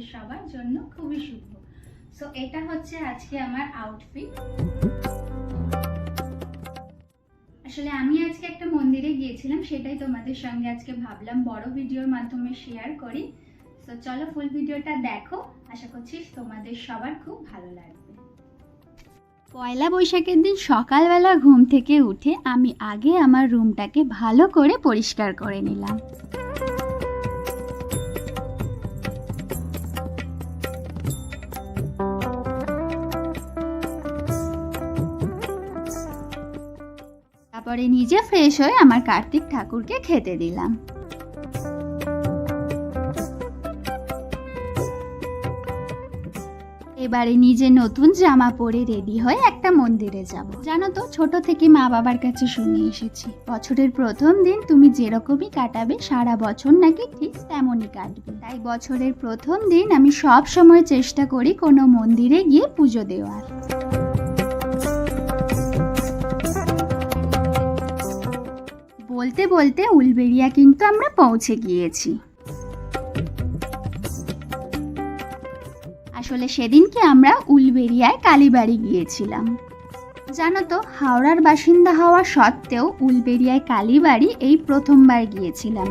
তোমাদের সবার জন্য খুবই শুভ। সো এটা হচ্ছে আজকে আমার আউটফিট আসলে আমি আজকে একটা মন্দিরে গিয়েছিলাম, সেটাই তোমাদের সঙ্গে আজকে ভাবলাম বড় ভিডিওর মাধ্যমে শেয়ার করি। সো চলো ফুল ভিডিওটা দেখো। আশা করছি তোমাদের সবার খুব ভালো লাগবে। পয়লা বৈশাখের দিন সকালবেলা ঘুম থেকে উঠে আমি আগে আমার রুমটাকে ভালো করে পরিষ্কার করে নিলাম। তারপরে নিজে ফ্রেশ হয়ে আমার কার্তিক ঠাকুরকে খেতে দিলাম। এবারে নিজে নতুন জামা পরে রেডি হয়ে একটা মন্দিরে যাব। জানো তো, ছোট থেকে মা বাবার কাছে শুনে এসেছি। বছরের প্রথম দিন তুমি যেরকমই কাটাবে, সারা বছর নাকি ঠিক তেমনই কাটবে। তাই বছরের প্রথম দিন আমি সব সময় চেষ্টা করি কোনো মন্দিরে গিয়ে পুজো দেওয়ার। বলতে বলতে উলবেরিয়া কিন্তু আমরা পৌঁছে গিয়েছি। আসলে সেদিনকে আমরা উলবেরিয়ায় কালীবাড়ি গিয়েছিলাম। জানো তো, হাওড়ার বাসিন্দা হওয়া সত্ত্বেও উলবেরিয়ায় কালীবাড়ি এই প্রথমবার গিয়েছিলাম।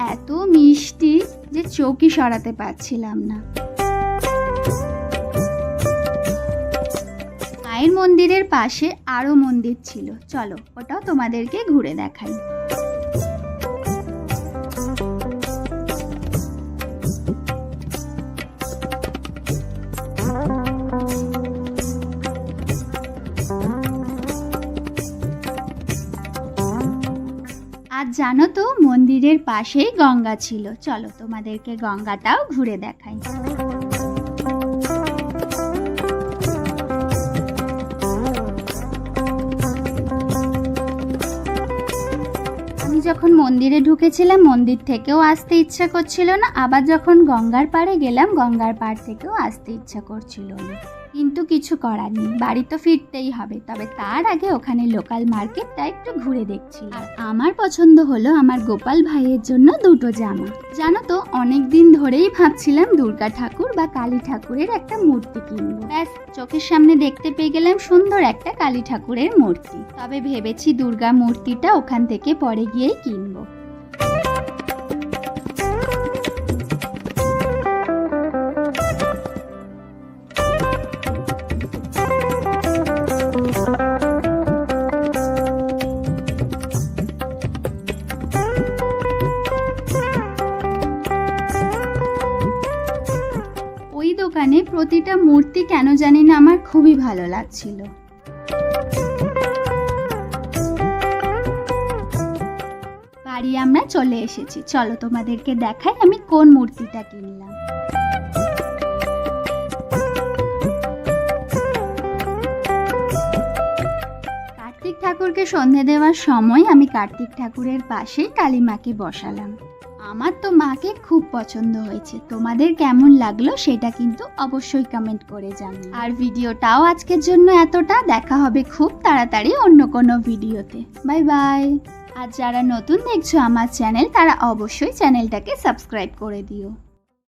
এত মিষ্টি যে চৌকি সরাতে পারছিলাম না। মায়ের মন্দিরের পাশে আরও মন্দির ছিল। চলো ওটাও তোমাদেরকে ঘুরে দেখাই। জানো তো, মন্দিরের পাশেই গঙ্গা ছিল। চলো তোমাদেরকে গঙ্গাটাও ঘুরে দেখাই। যখন মন্দিরে ঢুকেছিলাম, মন্দির থেকেও আসতে ইচ্ছা করছিল না। আবার যখন গঙ্গার পাড়ে গেলাম, গঙ্গার পাড় থেকেও আসতে ইচ্ছা করছিল না। কিন্তু কিছু করার নেই। বাড়ি তো ফিরতেই হবে। তবে তার আগে ওখানে লোকাল মার্কেটটা একটু ঘুরে দেখছি। আর আমার পছন্দ হলো আমার গোপাল ভাইয়ের জন্য দুটো জামা। জানো তো অনেক দিন ধরেই ভাবছিলাম দুর্গা ঠাকুর বা কালী ঠাকুরের একটা মূর্তি কিনবো। ব্যাস, চোখের সামনে দেখতে পেয়ে গেলাম সুন্দর একটা কালী ঠাকুরের মূর্তি। তবে ভেবেছি দুর্গা মূর্তিটা ওখান থেকে পরে গিয়েই কিনবো। দোকানে প্রতিটা মূর্তি কেন জানি না আমার খুবই ভালো লাগছিল। বাড়ি আমরা চলে এসেছি। চলো তোমাদেরকে দেখাই আমি কোন মূর্তিটা কিনলাম। কার্তিক ঠাকুরকে সন্ধে দেওয়ার সময় আমি কার্তিক ঠাকুরের পাশেই কালী মাকে বসালাম। আমার তো মাকে খুব পছন্দ হয়েছে। তোমাদের কেমন লাগল সেটা কিন্তু অবশ্যই কমেন্ট করে যান আর ভিডিওটাও আজকের জন্য এতটা। দেখা হবে খুব তাড়াতাড়ি অন্য কোনো ভিডিওতে। বাই বাই আর যারা নতুন দেখছ আমার চ্যানেল, তারা অবশ্যই চ্যানেলটাকে সাবস্ক্রাইব করে দিও।